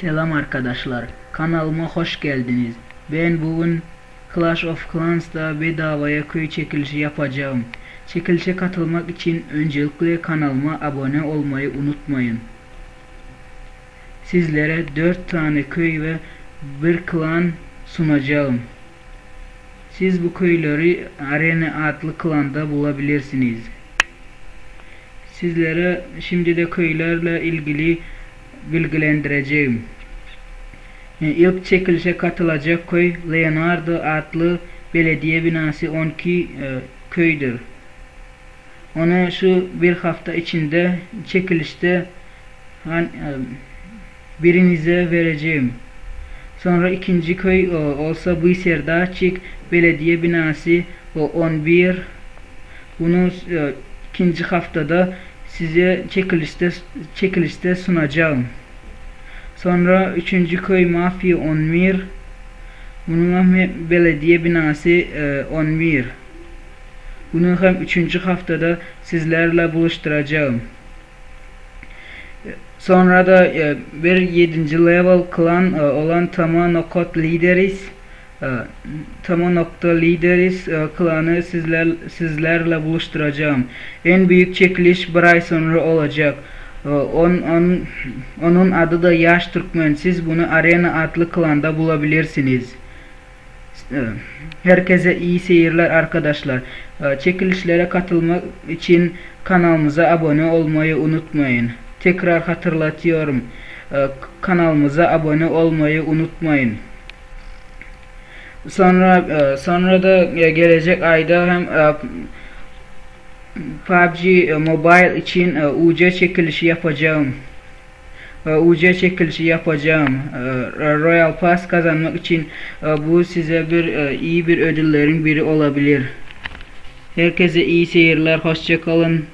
Selam arkadaşlar. Kanalıma hoş geldiniz. Ben bugün Clash of Clans'ta bedavaya köy çekilişi yapacağım. Çekilişe katılmak için öncelikle kanalıma abone olmayı unutmayın. Sizlere 4 tane köy ve bir klan sunacağım. Siz bu köyleri Arena adlı klanda bulabilirsiniz. Sizlere şimdi de köylerle ilgili bilgilendireceğim. E, İlk çekilişe katılacak köy Leonardo adlı belediye binası 12 e, köydür. Onu şu bir hafta içinde çekilişte e, birinize vereceğim. Sonra ikinci köy olsa bu Serdağçık belediye binası o 11 bunu ikinci haftada size çekilişte çekilişte sunacağım. Sonra üçüncü köy Mafya 11 bunun hem belediye binası e, 11 bunu hem üçüncü haftada sizlerle buluşturacağım. Sonra da e, bir yedinci level klan e, olan Tama Nokot Lideriz Tama Nokta Lideriz e, klanı sizler, sizlerle buluşturacağım. En büyük çekiliş bir olacak. E, on, on, onun adı da Yaş Türkmen. Siz bunu Arena adlı klanda bulabilirsiniz. E, Herkese iyi seyirler arkadaşlar. Çekilişlere katılmak için kanalımıza abone olmayı unutmayın. Tekrar hatırlatıyorum. Kanalımıza abone olmayı unutmayın. Sonra e, sonra da e, gelecek ayda hem e, PUBG Mobile için UC çekilişi yapacağım. UC çekilişi yapacağım. Royal Pass kazanmak için bu size bir iyi bir ödüllerin biri olabilir. Herkese iyi seyirler. Hoşça kalın.